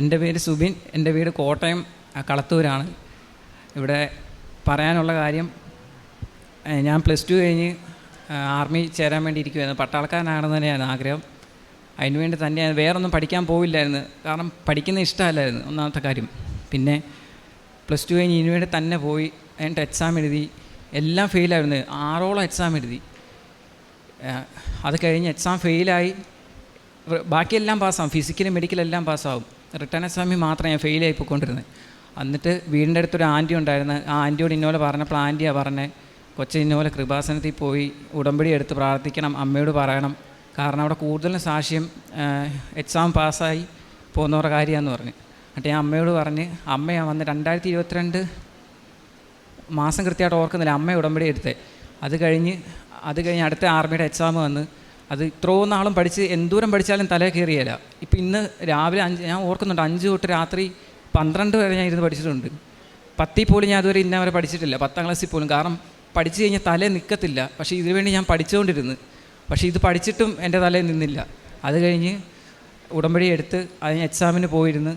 എന്റെ പേര് സുബിൻ എന്റെ വീട് കോട്ടയം കളത്തൂരാണ്. ഇവിടെ പറയാനുള്ള കാര്യം ഞാൻ പ്ലസ് ടു കഴിഞ്ഞ് ആർമി ചേരാൻ വേണ്ടി ഇരിക്കുമായിരുന്നു പട്ടാളക്കാരനാണെന്ന് തന്നെയാണ് ആഗ്രഹം. അതിനുവേണ്ടി തന്നെയാണ് വേറൊന്നും പഠിക്കാൻ പോവില്ലായിരുന്നു. കാരണം പഠിക്കുന്ന ഇഷ്ടമല്ലായിരുന്നു ഒന്നാമത്തെ കാര്യം. പിന്നെ പ്ലസ് ടു കഴിഞ്ഞ് ഇതിനുവേണ്ടി തന്നെ പോയി എന്നിട്ട് എക്സാം എഴുതി എല്ലാം ഫെയിലായിരുന്നു. ആറോളം എക്സാം എഴുതി. അത് കഴിഞ്ഞ് എക്സാം ഫെയിലായി. ബാക്കിയെല്ലാം പാസ്സാവും. ഫിസിക്കലും മെഡിക്കലും എല്ലാം പാസ്സാവും. റിട്ടേൺ എക്സാമിൽ മാത്രം ഞാൻ ഫെയിലായി പോയിക്കൊണ്ടിരുന്നത് എന്നിട്ട് വീടിന്റെ അടുത്തൊരു ആന്റി ഉണ്ടായിരുന്നു. ആ ആന്റിയോട് ഇന്നോലെ പറഞ്ഞപ്പോൾ ആന്റിയാണ് പറഞ്ഞത് കൊച്ചു ഇന്നോലെ കൃപാസനത്തിൽ പോയി ഉടമ്പടി എടുത്ത് പ്രാർത്ഥിക്കണം അമ്മയോട് പറയണം. കാരണം അവിടെ കൂടുതലും സാക്ഷ്യം എക്സാം പാസ്സായി പോകുന്നവരുടെ കാര്യമാണെന്ന് പറഞ്ഞു. എന്നിട്ട് ഞാൻ അമ്മയോട് പറഞ്ഞ് അമ്മയാണ് വന്ന് രണ്ടായിരത്തി ഇരുപത്തിരണ്ട് മാസം കൃത്യമായിട്ട് ഓർക്കുന്നില്ല അമ്മ ഉടമ്പടി എടുത്തേ. അത് കഴിഞ്ഞ് അത് കഴിഞ്ഞ് അടുത്ത ആർമിയുടെ എക്സാം വന്ന് അത് ഇത്രയോ നാളും പഠിച്ച് എന്തോരം പഠിച്ചാലും തല കയറിയല്ല ഇപ്പം ഇന്ന് രാവിലെ അഞ്ച് ഞാൻ ഓർക്കുന്നുണ്ട് അഞ്ച് തൊട്ട് രാത്രി പന്ത്രണ്ട് വരെ ഞാൻ ഇരുന്ന് പഠിച്ചിട്ടുണ്ട്. പത്തിൽ പോലും ഞാൻ അതുവരെ ഇന്ന വരെ പഠിച്ചിട്ടില്ല. പത്താം ക്ലാസ്സിൽ പോലും. കാരണം പഠിച്ചു കഴിഞ്ഞാൽ തല നിൽക്കത്തില്ല പക്ഷേ ഇതിനു വേണ്ടി ഞാൻ പഠിച്ചുകൊണ്ടിരുന്നു പക്ഷേ ഇത് പഠിച്ചിട്ടും എന്റെ തലയിൽ നിന്നില്ല. അത് കഴിഞ്ഞ് ഉടമ്പടി എടുത്ത് അതിന് എക്സാമിന് പോയിരുന്ന്.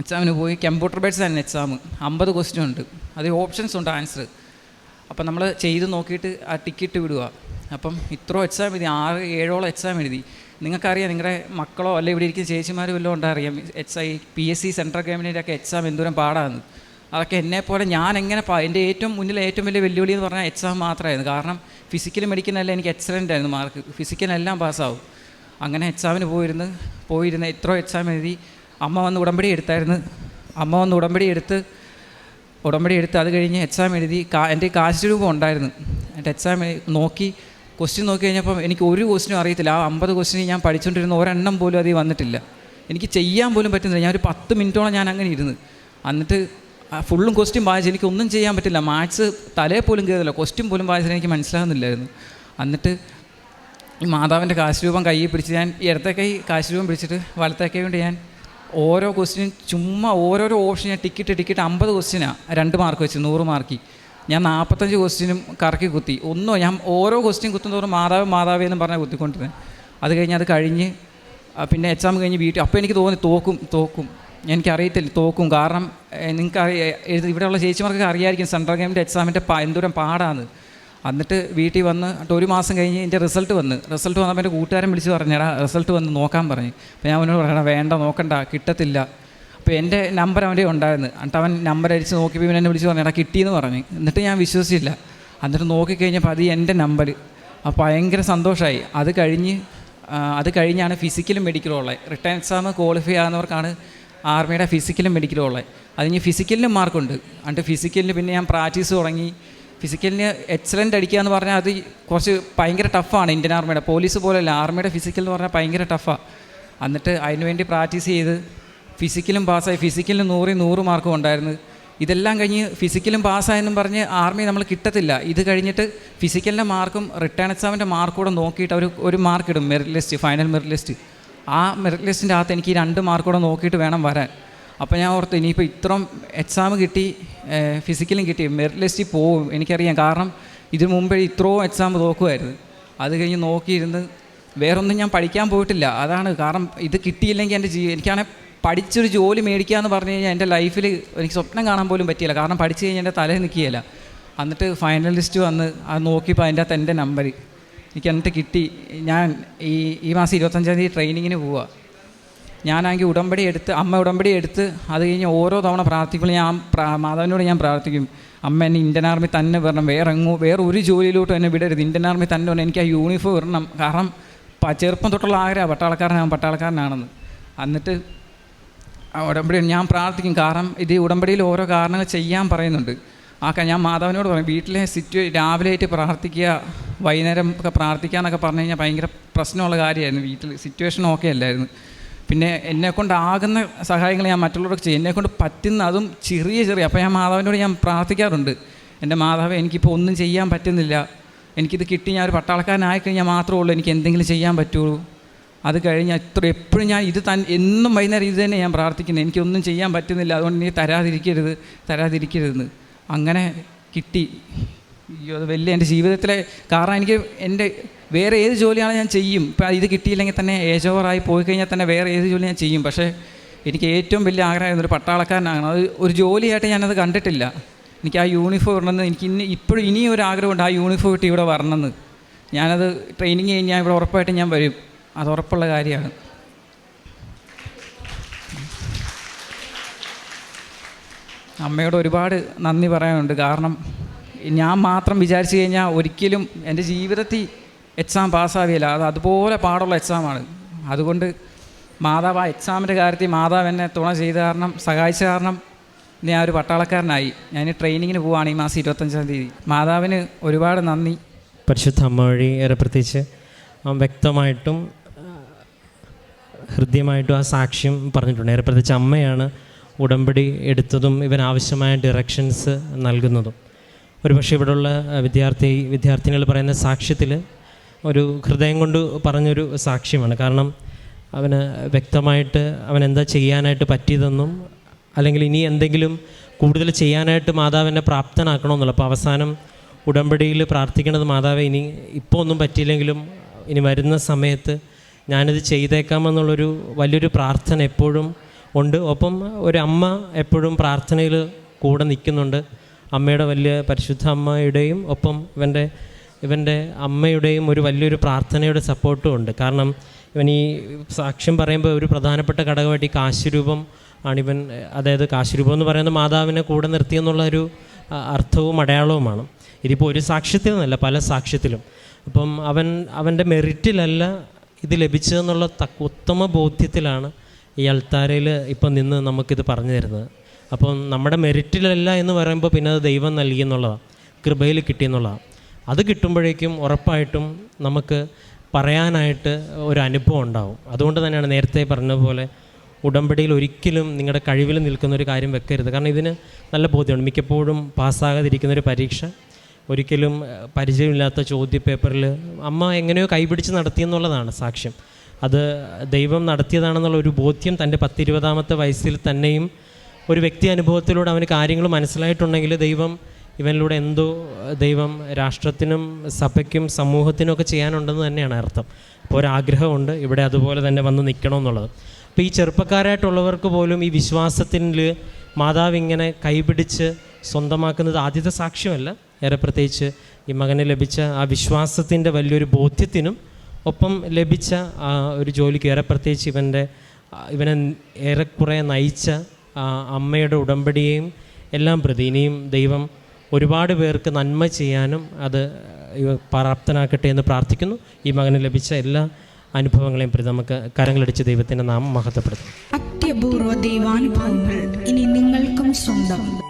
എക്സാമിന് പോയി കമ്പ്യൂട്ടർ ബേസ് തന്നെ എക്സാം. അമ്പത് ക്വസ്റ്റ്യൻ ഉണ്ട്. അത് ഓപ്ഷൻസ് ഉണ്ട് ആൻസർ അപ്പം നമ്മൾ ചെയ്ത് നോക്കിയിട്ട് ആ ടിക്കറ്റ് വിടുക. അപ്പം ഇത്രയോ എക്സാം എഴുതി ആറ് ഏഴോളം എക്സാം എഴുതി. നിങ്ങൾക്കറിയാം നിങ്ങളുടെ മക്കളോ അല്ലെ ഇവിടെ ഇരിക്കുന്ന ചേച്ചിമാരും വല്ലതും ഉണ്ടറിയാം H I P S C central ഗവൺമെന്റിന്റെ ഒക്കെ എക്സാം എന്തോരം പാടാണ് അതൊക്കെ എന്നെപ്പോലെ ഞാൻ എങ്ങനെ എന്റെ ഏറ്റവും മുന്നിൽ ഏറ്റവും വലിയ വെല്ലുവിളി എന്ന് പറഞ്ഞാൽ എക്സാം മാത്രമായിരുന്നു. കാരണം ഫിസിക്കൽ മെഡിക്കലല്ല എനിക്ക് എക്സലന്റ് ആയിരുന്നു മാർക്ക് ഫിസിക്കലെല്ലാം പാസ്സാവും അങ്ങനെ എക്സാമിന് പോയിരുന്ന് പോയിരുന്ന ഇത്രയോ എക്സാം എഴുതി. അമ്മ വന്ന് ഉടമ്പടി എടുത്തായിരുന്നു. അമ്മ വന്ന് ഉടമ്പടി എടുത്ത് ഉടമ്പടി എടുത്ത് അത് കഴിഞ്ഞ് എക്സാം എഴുതി കാ എന്റെ കാശ് രൂപം ഉണ്ടായിരുന്നു. എന്റെ എക്സാം നോക്കി ക്വസ്റ്റ്യൻ നോക്കി കഴിഞ്ഞപ്പോൾ എനിക്ക് ഒരു ക്വസ്റ്റിനും അറിയത്തില്ല. ആ അമ്പത് ക്വസ്റ്റിന് ഞാൻ പഠിച്ചുകൊണ്ടിരുന്ന ഒരെണ്ണം പോലും അതിൽ വന്നിട്ടില്ല. എനിക്ക് ചെയ്യാൻ പോലും പറ്റുന്നില്ല. ഞാൻ ഒരു പത്ത് മിനിറ്റോളം ഞാൻ അങ്ങനെ ഇരുന്ന്. എന്നിട്ട് ഫുള്ളും ക്വസ്റ്റ്യൻ വായിച്ച് എനിക്ക് ഒന്നും ചെയ്യാൻ പറ്റില്ല. മാത്സ് തലേ പോലും കയറില്ല ക്വസ്റ്റ്യൻ പോലും വായിച്ചാൽ എനിക്ക് മനസ്സിലാകുന്നില്ലായിരുന്നു എന്നിട്ട് ഈ മാതാവിന്റെ കാശുരൂപം കയ്യിൽ പിടിച്ച് ഞാൻ ഇടത്തെ കൈ കാശുരൂപം പിടിച്ചിട്ട് വലത്തെ കൈ കൊണ്ട് ഞാൻ ഓരോ ക്വസ്റ്റിനും ചുമ്മാ ഓരോരോ ഓപ്ഷൻ ഞാൻ ടിക്കറ്റ് ടിക്കറ്റ് അമ്പത് ക്വസ്റ്റിനാണ് രണ്ട് മാർക്ക് വെച്ച് നൂറ് മാർക്ക് ഞാൻ നാൽപ്പത്തഞ്ച് ക്വസ്റ്റിനും കറക്കി കുത്തി. ഒന്നോ ഞാൻ ഓരോ ക്വസ്റ്റ്യൻ കുത്തുന്നതോറും മാതാവ് മാതാവ് എന്ന് പറഞ്ഞാൽ കുത്തിക്കൊണ്ടിരുന്നത് അത് കഴിഞ്ഞ് അത് കഴിഞ്ഞ് പിന്നെ എക്സാം കഴിഞ്ഞ് വീട്ടിൽ അപ്പോൾ എനിക്ക് തോന്നി തോക്കും തോക്കും. എനിക്കറിയത്തില്ല തോക്കും. കാരണം നിങ്ങൾക്ക് അറിയാം ഇവിടെയുള്ള ചേച്ചിമാർക്കൊക്കെ അറിയായിരിക്കും സെൻട്രൽ ഗവൺമെന്റ് എക്സാമിന്റെ പാ എന്തോരം പാടാണ് എന്നിട്ട് വീട്ടിൽ വന്ന് ഒരു മാസം കഴിഞ്ഞ് എന്റെ റിസൾട്ട് വന്ന്. റിസൾട്ട് വന്നപ്പോൾ എന്റെ കൂട്ടുകാരൻ വിളിച്ച് പറഞ്ഞടാ റിസൾട്ട് വന്ന് നോക്കാൻ പറഞ്ഞു. അപ്പോൾ ഞാൻ അവനോട് പറയണം വേണ്ട നോക്കണ്ട കിട്ടത്തില്ല. അപ്പോൾ എന്റെ നമ്പർ അവന്റെ ഉണ്ടായിരുന്നു. എന്നിട്ട് അവൻ നമ്പർ അടിച്ച് നോക്കിയപ്പോൾ ഇവൻ എന്നെ വിളിച്ച് എടാ കിട്ടിയെന്ന് പറഞ്ഞു. എന്നിട്ട് ഞാൻ വിശ്വസിച്ചില്ല. എന്നിട്ട് നോക്കിക്കഴിഞ്ഞപ്പോൾ അത് എന്റെ നമ്പർ അപ്പോൾ ഭയങ്കര സന്തോഷമായി അത് കഴിഞ്ഞ് അത് കഴിഞ്ഞാണ് ഫിസിക്കലും മെഡിക്കലും ഉള്ളത്. റിട്ടേൺ എക്സാം ക്വാളിഫൈ ആകുന്നവർക്കാണ് ആർമിയുടെ ഫിസിക്കലും മെഡിക്കലും ഉള്ളത്. അതിന് ഫിസിക്കലിനും മാർക്കുണ്ട് എന്നിട്ട് ഫിസിക്കലിന് പിന്നെ ഞാൻ പ്രാക്ടീസ് തുടങ്ങി. ഫിസിക്കലിന് എക്സലന്റ് അടിക്കുക എന്ന് പറഞ്ഞാൽ അത് കുറച്ച് ഭയങ്കര ടഫാണ് ഇന്ത്യൻ ആർമിയുടെ പോലീസ് പോലെയല്ല ആർമിയുടെ ഫിസിക്കൽ എന്ന് പറഞ്ഞാൽ ഭയങ്കര ടഫാണ് എന്നിട്ട് അതിനുവേണ്ടി പ്രാക്ടീസ് ചെയ്ത് ഫിസിക്കലും പാസ്സായി. ഫിസിക്കലിന് നൂറിൽ നൂറ് മാർക്കും ഉണ്ടായിരുന്നു ഇതെല്ലാം കഴിഞ്ഞ് ഫിസിക്കലും പാസ്സായെന്നും പറഞ്ഞ് ആർമി നമ്മൾ കിട്ടത്തില്ല. ഇത് കഴിഞ്ഞിട്ട് ഫിസിക്കലിന്റെ മാർക്കും റിട്ടേൺ എക്സാമിന്റെ മാർക്കും കൂടെ നോക്കിയിട്ട് അവർ ഒരു മാർക്ക് ഇടും. Merit list final merit list ആ മെറിറ്റ് ലിസ്റ്റിന്റെ അകത്ത് എനിക്ക് രണ്ട് മാർക്ക് കൂടെ നോക്കിയിട്ട് വേണം വരാൻ. അപ്പോൾ ഞാൻ ഓർത്ത് ഇനിയിപ്പോൾ ഇത്രയും എക്സാം കിട്ടി ഫിസിക്കലും കിട്ടി. മെറിറ്റ് ലിസ്റ്റിൽ പോവും എനിക്കറിയാം. കാരണം ഇതിനു മുമ്പേ ഇത്രയും എക്സാം നോക്കുമായിരുന്നു അത് കഴിഞ്ഞ് നോക്കിയിരുന്ന് വേറൊന്നും ഞാൻ പഠിക്കാൻ പോയിട്ടില്ല. അതാണ് കാരണം ഇത് കിട്ടിയില്ലെങ്കിൽ എന്റെ ജീവി എനിക്കാണെങ്കിൽ പഠിച്ചൊരു ജോലി മേടിക്കുക എന്ന് പറഞ്ഞു കഴിഞ്ഞാൽ എന്റെ ലൈഫിൽ എനിക്ക് സ്വപ്നം കാണാൻ പോലും പറ്റിയില്ല. കാരണം പഠിച്ചു കഴിഞ്ഞാൽ എന്റെ തലയിൽ നിൽക്കുകയില്ല എന്നിട്ട് ഫൈനൽ ലിസ്റ്റ് വന്ന് അത് നോക്കിയപ്പോൾ അതിന്റെ അകത്ത് എന്റെ നമ്പർ എനിക്ക് എന്നിട്ട് കിട്ടി. ഞാൻ ഈ ഈ മാസം ഇരുപത്തഞ്ചാം തീയതി ട്രെയിനിങ്ങിന് പോവുക ഞാനാണെങ്കിൽ ഉടമ്പടി എടുത്ത് അമ്മ ഉടമ്പടി എടുത്ത് അത് കഴിഞ്ഞ് ഓരോ തവണ പ്രാർത്ഥിക്കുമ്പോൾ ഞാൻ മാതാവിനോട് ഞാൻ പ്രാർത്ഥിക്കും. അമ്മ എന്നെ ഇന്ത്യൻ ആർമി തന്നെ വരണം വേറെ എങ്ങോ വേറെ ഒരു ജോലിയിലോട്ടും എന്നെ വിടരുത്. ഇന്ത്യൻ ആർമി തന്നെ വരണം എനിക്ക് ആ യൂണിഫോം ഇടണം. കാരണം ചെറുപ്പം തൊട്ടുള്ള ആഗ്രഹം പട്ടാളക്കാരനാണ് പട്ടാളക്കാരനാണെന്ന്. എന്നിട്ട് ഉടമ്പടി ഞാൻ പ്രാർത്ഥിക്കും. കാരണം ഇത് ഉടമ്പടിയിൽ ഓരോ കാരണങ്ങൾ ചെയ്യാൻ പറയുന്നുണ്ട്. ആ ഞാൻ മാതാവിനോട് പറയും വീട്ടിലെ സിറ്റുവേ രാവിലെ ആയിട്ട് പ്രാർത്ഥിക്കുക വൈകുന്നേരം ഒക്കെ പ്രാർത്ഥിക്കുക എന്നൊക്കെ പറഞ്ഞു കഴിഞ്ഞാൽ ഭയങ്കര പ്രശ്നമുള്ള കാര്യമായിരുന്നു. വീട്ടിൽ സിറ്റുവേഷൻ ഓക്കെ അല്ലായിരുന്നു. പിന്നെ എന്നെക്കൊണ്ട് ആകുന്ന സഹായങ്ങൾ ഞാൻ മറ്റുള്ളവർക്ക് ചെയ്യും. എന്നെക്കൊണ്ട് പറ്റുന്ന അതും ചെറിയ ചെറിയ. അപ്പോൾ ഞാൻ മാതാവിനോട് ഞാൻ പ്രാർത്ഥിക്കാറുണ്ട്. എന്റെ മാതാവ് എനിക്കിപ്പോൾ ഒന്നും ചെയ്യാൻ പറ്റുന്നില്ല. എനിക്കിത് കിട്ടി ഞാൻ ഒരു പട്ടാളക്കാരനായി കഴിഞ്ഞാൽ മാത്രമേ ഉള്ളൂ. എനിക്ക് എന്തെങ്കിലും ചെയ്യാൻ പറ്റുള്ളൂ അത് കഴിഞ്ഞ് ഇത്ര എപ്പോഴും ഞാൻ ഇത് തൻ എന്നും വൈകുന്നേരം ഇത് തന്നെ ഞാൻ പ്രാർത്ഥിക്കുന്നത്. എനിക്കൊന്നും ചെയ്യാൻ പറ്റുന്നില്ല. അതുകൊണ്ട് നീ തരാതിരിക്കരുത് തരാതിരിക്കരുതെന്ന്. അങ്ങനെ കിട്ടി. അയ്യോ അത് വലിയ എന്റെ ജീവിതത്തിലെ കാരണം എനിക്ക് എന്റെ വേറെ ഏത് ജോലിയാണ് ഞാൻ ചെയ്യും. ഇപ്പം ഇത് കിട്ടിയില്ലെങ്കിൽ തന്നെ ഏജ് ഓവറായി പോയി കഴിഞ്ഞാൽ തന്നെ വേറെ ഏത് ജോലി ഞാൻ ചെയ്യും. പക്ഷേ എനിക്ക് ഏറ്റവും വലിയ ആഗ്രഹമായിരുന്നു ഒരു പട്ടാളക്കാരനാണ് അത് ഒരു ജോലിയായിട്ട് ഞാനത് കണ്ടിട്ടില്ല. എനിക്ക് ആ യൂണിഫോം ഇടണമെന്ന് എനിക്ക് ഇന്ന് ഇപ്പോഴും ഇനിയും ഒരു ആഗ്രഹമുണ്ട് ആ യൂണിഫോം ഇട്ട് ഇവിടെ വരണമെന്ന്. ഞാനത് ട്രെയിനിങ് കഴിഞ്ഞാൽ ഇവിടെ ഉറപ്പായിട്ടും ഞാൻ വരും. അത് ഉറപ്പുള്ള കാര്യമാണ്. അമ്മയോട് ഒരുപാട് നന്ദി പറയാനുണ്ട്. കാരണം ഞാൻ മാത്രം വിചാരിച്ചു കഴിഞ്ഞാൽ ഒരിക്കലും എന്റെ ജീവിതത്തിൽ എക്സാം പാസ്സാവില്ല. അത് അതുപോലെ പാടുള്ള എക്സാമാണ് അതുകൊണ്ട് മാതാവ് ആ എക്സാമിന്റെ കാര്യത്തിൽ മാതാവ് എന്നെ തുണ ചെയ്ത കാരണം സഹായിച്ച കാരണം ഞാൻ ഒരു പട്ടാളക്കാരനായി. ഞാൻ ട്രെയിനിങ്ങിന് പോവുകയാണ് ഈ മാസം ഇരുപത്തഞ്ചാം തീയതി. മാതാവിന് ഒരുപാട് നന്ദി. പരിശുദ്ധ അമ്മ വഴി ഏറെ പ്രത്യേകിച്ച് വ്യക്തമായിട്ടും ഹൃദ്യമായിട്ടും ആ സാക്ഷ്യം പറഞ്ഞിട്ടുണ്ട്. ഏറെ പ്രത്യേകിച്ച് അമ്മയാണ് ഉടമ്പടി എടുത്തതും ഇവനാവശ്യമായ ഡിറക്ഷൻസ് നൽകുന്നതും. ഒരുപക്ഷെ ഇവിടെയുള്ള വിദ്യാർത്ഥി വിദ്യാർത്ഥിനികൾ പറയുന്ന സാക്ഷ്യത്തിൽ ഒരു ഹൃദയം കൊണ്ട് പറഞ്ഞൊരു സാക്ഷ്യമാണ്. കാരണം അവന് വ്യക്തമായിട്ട് അവൻ എന്താ ചെയ്യാനായിട്ട് പറ്റിയതെന്നും അല്ലെങ്കിൽ ഇനി എന്തെങ്കിലും കൂടുതൽ ചെയ്യാനായിട്ട് മാതാവിനെ പ്രാപ്തനാക്കണമെന്നുള്ള. അപ്പോൾ അവസാനം ഉടമ്പടിയിൽ പ്രാർത്ഥിക്കുന്നത് മാതാവ് ഇനി ഇപ്പോൾ ഒന്നും പറ്റിയില്ലെങ്കിലും ഇനി വരുന്ന സമയത്ത് ഞാനിത് ചെയ്തേക്കാമെന്നുള്ളൊരു വലിയൊരു പ്രാർത്ഥന എപ്പോഴും ഉണ്ട്. ഒപ്പം ഒരു അമ്മ എപ്പോഴും പ്രാർത്ഥനയിൽ കൂടെ നിൽക്കുന്നുണ്ട്. അമ്മയുടെ വലിയ പരിശുദ്ധ അമ്മയുടെയും ഒപ്പം ഇവന്റെ ഇവന്റെ അമ്മയുടെയും ഒരു വലിയൊരു പ്രാർത്ഥനയുടെ സപ്പോർട്ടും ഉണ്ട്. കാരണം ഇവൻ ഈ സാക്ഷ്യം പറയുമ്പോൾ ഒരു പ്രധാനപ്പെട്ട ഘടകമായിട്ട് ഈ കാശുരൂപം ആണിവൻ അതായത് കാശുരൂപം എന്ന് പറയുന്നത് മാതാവിനെ കൂടെ നിർത്തിയെന്നുള്ള ഒരു അർത്ഥവും അടയാളവുമാണ്. ഇതിപ്പോൾ ഒരു സാക്ഷ്യത്തിൽ നിന്നല്ല പല സാക്ഷ്യത്തിലും. അപ്പം അവൻ അവന്റെ മെറിറ്റിലല്ല ഇത് ലഭിച്ചതെന്നുള്ള തക്ക ഉത്തമ ബോധ്യത്തിലാണ് ഈ അൾത്താരയിൽ ഇപ്പം നിന്ന് നമുക്കിത് പറഞ്ഞു തരുന്നത്. അപ്പം നമ്മുടെ മെറിറ്റിലല്ല എന്ന് പറയുമ്പോൾ പിന്നെ അത് ദൈവം നൽകി എന്നുള്ളതാണ് കൃപയിൽ കിട്ടിയെന്നുള്ളതാണ് അത് കിട്ടുമ്പോഴേക്കും ഉറപ്പായിട്ടും നമുക്ക് പറയാനായിട്ട് ഒരു അനുഭവം ഉണ്ടാവും. അതുകൊണ്ട് തന്നെയാണ് നേരത്തെ പറഞ്ഞ പോലെ ഉടമ്പടിയിൽ ഒരിക്കലും നിങ്ങളുടെ കഴിവിൽ നിൽക്കുന്ന ഒരു കാര്യം വെക്കരുത്. കാരണം ഇതിന് നല്ല ബോധ്യമുണ്ട്. മിക്കപ്പോഴും പാസ്സാകാതിരിക്കുന്ന ഒരു പരീക്ഷ ഒരിക്കലും പരിചയമില്ലാത്ത ചോദ്യപേപ്പറിൽ അമ്മ എങ്ങനെയോ കൈപിടിച്ച് നടത്തിയെന്നുള്ളതാണ് സാക്ഷ്യം. അത് ദൈവം നടത്തിയതാണെന്നുള്ള ഒരു ബോധ്യം തന്റെ പത്തിരുപതാമത്തെ വയസ്സിൽ തന്നെയും ഒരു വ്യക്തി അനുഭവത്തിലൂടെ അവന് കാര്യങ്ങൾ മനസ്സിലായിട്ടുണ്ടെങ്കിൽ ദൈവം ഇവനിലൂടെ എന്തോ ദൈവം രാഷ്ട്രത്തിനും സഭയ്ക്കും സമൂഹത്തിനും ഒക്കെ ചെയ്യാനുണ്ടെന്ന് തന്നെയാണ് അർത്ഥം. അപ്പോൾ ഒരാഗ്രഹമുണ്ട് ഇവിടെ അതുപോലെ തന്നെ വന്ന് നിൽക്കണമെന്നുള്ളത്. അപ്പോൾ ഈ ചെറുപ്പക്കാരായിട്ടുള്ളവർക്ക് പോലും ഈ വിശ്വാസത്തിൽ മാതാവ് ഇങ്ങനെ കൈപിടിച്ച് സ്വന്തമാക്കുന്നത് ആദ്യത്തെ സാക്ഷ്യമല്ല. ഏറെ പ്രത്യേകിച്ച് ഈ മകന് ലഭിച്ച ആ വിശ്വാസത്തിന്റെ വലിയൊരു ബോധ്യത്തിനും ഒപ്പം ലഭിച്ച ആ ഒരു ജോലിക്ക് ഏറെ പ്രത്യേകിച്ച് ഇവന്റെ ഇവനെ ഏറെക്കുറെ നയിച്ച അമ്മയുടെ ഉടമ്പടിയെയും എല്ലാം പ്രതി. ഇനിയും ദൈവം ഒരുപാട് പേർക്ക് നന്മ ചെയ്യാനും അത് പ്രാപ്തനാക്കട്ടെ എന്ന് പ്രാർത്ഥിക്കുന്നു. ഈ മകന് ലഭിച്ച എല്ലാ അനുഭവങ്ങളെയും പ്രതി നമുക്ക് കരങ്ങളടിച്ച് ദൈവത്തിന്റെ നാമം മഹത്വപ്പെടുത്തും അത്യപൂർവ ദൈവാനുഭവങ്ങൾ ഇനി നിങ്ങൾക്കും സ്വന്തം.